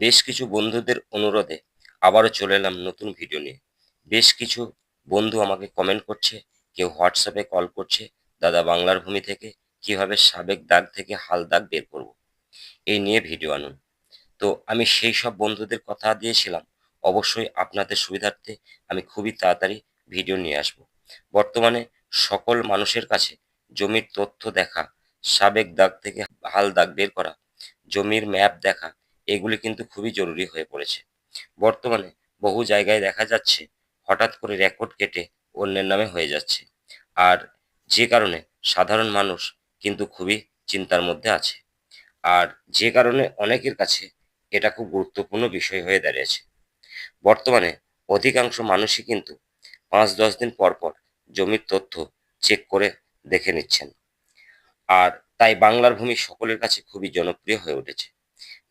বেশ কিছু বন্ধুদের অনুরোধে আবারও চলে এলাম নতুন ভিডিও নিয়ে। বেশ কিছু বন্ধু আমাকে কমেন্ট করছে, কেউ হোয়াটসঅ্যাপে কল করছে, দাদা, বাংলার ভূমি থেকে কীভাবে সাবেক দাগ থেকে হাল দাগ বের করব? এই নিয়ে ভিডিও আনুন। তো আমি সেই সব বন্ধুদের কথা দিয়েছিলাম। অবশ্যই আপনাদের সুবিধার্থে আমি খুবই তাড়াতাড়ি ভিডিও নিয়ে আসব। বর্তমানে সকল মানুষের কাছে জমির তথ্য দেখা, সাবেক দাগ থেকে হাল দাগ বের করা, জমির ম্যাপ দেখা এগুলি কিন্তু খুবই জরুরি হয়ে পড়েছে। বর্তমানে বহু জায়গায় দেখা যাচ্ছে, হঠাৎ করে রেকর্ড কেটে অন্যের নামে হয়ে যাচ্ছে। আর যে কারণে সাধারণ মানুষ কিন্তু খুবই চিন্তার মধ্যে আছে। আর যে কারণে অনেকের কাছে এটা খুব গুরুত্বপূর্ণ বিষয় হয়ে দাঁড়িয়েছে। বর্তমানে অধিকাংশ মানুষই কিন্তু পাঁচ দশ দিন পর পর জমির তথ্য চেক করে দেখে নিচ্ছেন। আর তাই বাংলার ভূমি সকলের কাছে খুবই জনপ্রিয় হয়ে উঠেছে।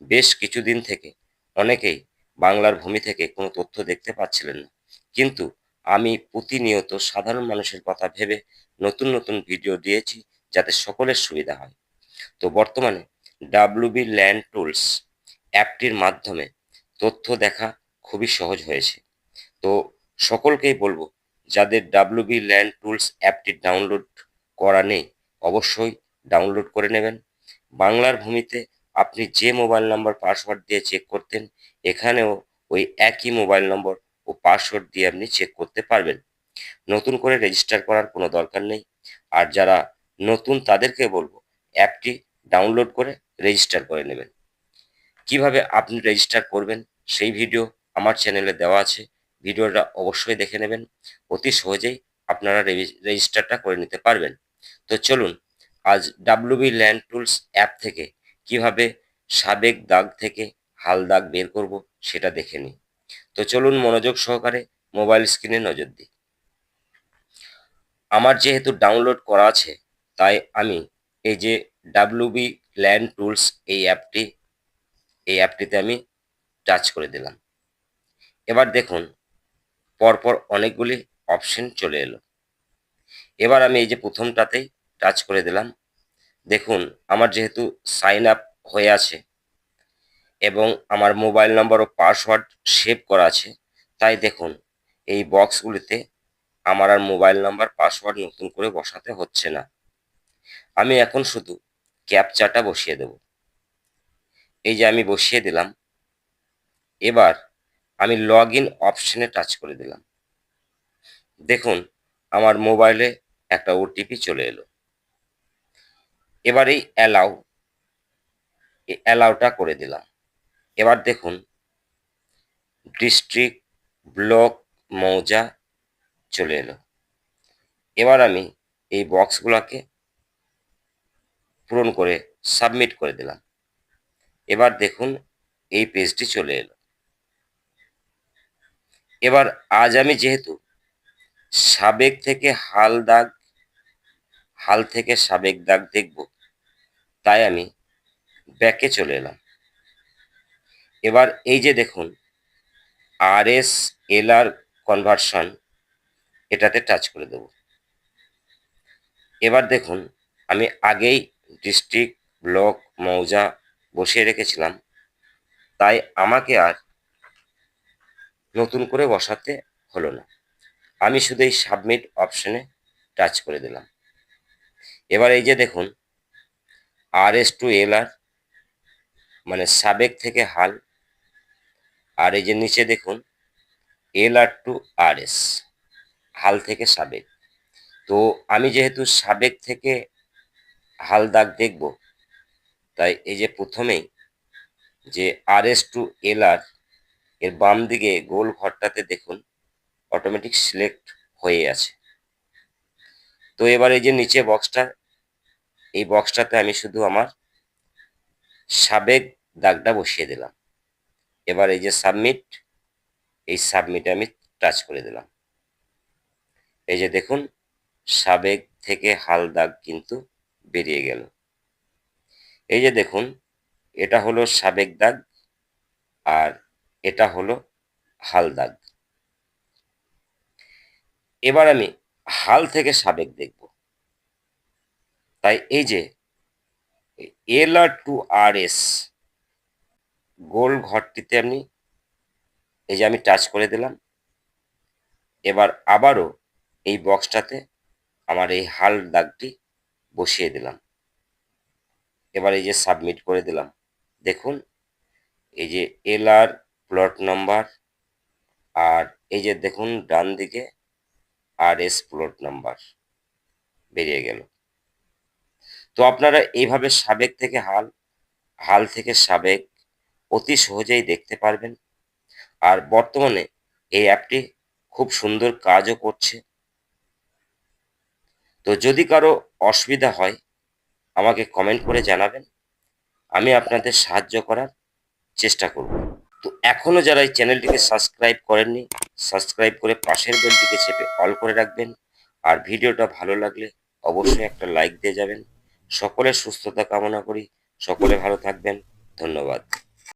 বেশ কিছুদিন থেকে অনেকেই বাংলার ভূমি থেকে কোনো তথ্য দেখতে পাচ্ছিলেন না। কিন্তু আমি প্রতিনিয়ত সাধারণ মানুষের কথা ভেবে নতুন নতুন ভিডিও দিয়েছি যাতে সকলের সুবিধা হয়। তো বর্তমানে ডাব্লিউবি ল্যান্ড টুলস অ্যাপটির মাধ্যমে তথ্য দেখা খুবই সহজ হয়েছে। তো সকলকেই বলব, যাদের ডাব্লিউবি ল্যান্ড টুলস অ্যাপটি ডাউনলোড করা নেই, অবশ্যই ডাউনলোড করে নেবেন। বাংলার ভূমিতে আপনি যে মোবাইল নাম্বার পাসওয়ার্ড দিয়ে চেক করতেন, এখানেও ওই একই মোবাইল নম্বর ও পাসওয়ার্ড দিয়ে আপনি চেক করতে পারবেন। নতুন করে রেজিস্টার করার কোনো দরকার নেই। আর যারা নতুন, তাদেরকে বলব, অ্যাপটি ডাউনলোড করে রেজিস্টার করে নেবেন। কীভাবে আপনি রেজিস্টার করবেন, সেই ভিডিও আমার চ্যানেলে দেওয়া আছে। ভিডিওটা অবশ্যই দেখে নেবেন। অতি সহজেই আপনারা রেজিস্টারটা করে নিতে পারবেন। তো চলুন, আজ ডাব্লিউবি ল্যান্ড টুলস অ্যাপ থেকে কীভাবে সাবেক দাগ থেকে হাল দাগ বের করব সেটা দেখে নিই। তো চলুন মনোযোগ সহকারে মোবাইল স্ক্রিনে নজর দিই। আমার যেহেতু ডাউনলোড করা আছে, তাই আমি এই যে ডাব্লিউবি ল্যান্ড টুলস এই অ্যাপটি, এই অ্যাপটিতে আমি টাচ করে দিলাম। এবার দেখুন, পরপর অনেকগুলি অপশন চলে এলো। এবার আমি এই যে প্রথমটাতেই টাচ করে দিলাম দেখুন, আমার যেহেতু সাইন আপ হয়ে আছে এবং আমার মোবাইল নম্বর ও পাসওয়ার্ড সেভ করা আছে, তাই দেখুন, এই বক্সগুলিতে আমার আর মোবাইল নাম্বার পাসওয়ার্ড নতুন করে বসাতে হচ্ছে না। আমি এখন শুধু ক্যাপচাটা বসিয়ে দেব। এই যে আমি বসিয়ে দিলাম, এবার আমি লগ ইন অপশনে টাচ করে দিলাম। দেখুন, আমার মোবাইলে একটা ওটিপি চলে এলো। এবার এই অ্যালাউ অ্যালাউটা করে দিলাম। এবার দেখুন ডিস্ট্রিক্ট ব্লক মৌজা চলে এলো। এবার আমি এই বক্সগুলোকে পূরণ করে সাবমিট করে দিলাম। এবার দেখুন, এই পেজটি চলে এলো। এবার আজ আমি যেহেতু সাবেক থেকে হাল দাগ, হাল থেকে সাবেক দাগ দেখব তাই আমি ব্যাকে চলে এলাম। এবার এই যে দেখুন R S L R conversion এটাতে টাচ করে দেব। এবার দেখুন, আমি আগেই ডিস্ট্রিক্ট ব্লক মৌজা বসিয়ে রেখেছিলাম, তাই আমাকে আর নতুন করে বসাতে হলো না। আমি শুধু এই সাবমিট অপশনে টাচ করে দিলাম। এবার এই যে দেখুন আর এস টু এল আর মানে সাবেক থেকে হাল। আর এই যে নিচে দেখুন এল আর টু আর এস হাল থেকে সাবেক। তো আমি যেহেতু সাবেক থেকে হাল দাগ দেখব, তাই এই যে প্রথমেই যে আর এস টু এল আর এর বাম দিকে গোল ঘরটাতে দেখুন অটোমেটিক সিলেক্ট হয়ে আছে। তো এবার এই যে নিচে বক্সটা এই বক্সটাতে আমি শুধু আমার সাবেক দাগটা বসিয়ে দিলাম। এবার এই যে সাবমিট এই সাবমিটে আমি টাচ করে দিলাম। এই যে দেখুন, সাবেক থেকে হাল দাগ কিন্তু বেরিয়ে গেল। এই যে দেখুন, এটা হলো সাবেক দাগ আর এটা হলো হাল দাগ। এবার আমি হাল থেকে সাবেক দেখব। তাই এই যে এল আর টু আর এস গোল ঘরটিতে আপনি এই যে আমি টাচ করে দিলাম। এবার আবারও এই বক্সটাতে আমার এই হাল দাগটি বসিয়ে দিলাম। এবার এই যে সাবমিট করে দিলাম। দেখুন, এই যে এল আর প্লট নাম্বার আর এই যে দেখুন ডান দিকে আর এস প্লট নাম্বার বেরিয়ে গেল। তো আপনারা এইভাবে সাবেক থেকে হাল হাল থেকে সাবেক অতি সহজেই দেখতে পারবেন। আর বর্তমানে এই অ্যাপটি খুব সুন্দর কাজও করছে। তো যদি কারও অসুবিধা হয়, আমাকে কমেন্ট করে জানাবেন। আমি আপনাদের সাহায্য করার চেষ্টা করব। তো এখনও যারা এই চ্যানেলটিকে সাবস্ক্রাইব করেননি সাবস্ক্রাইব করে পাশের বেলটিকে চেপে অল করে রাখবেন। আর ভিডিওটা ভালো লাগলে অবশ্যই একটা লাইক দিয়ে যাবেন। সকলের সুস্থতা কামনা করি। সকলে ভালো থাকবেন। ধন্যবাদ।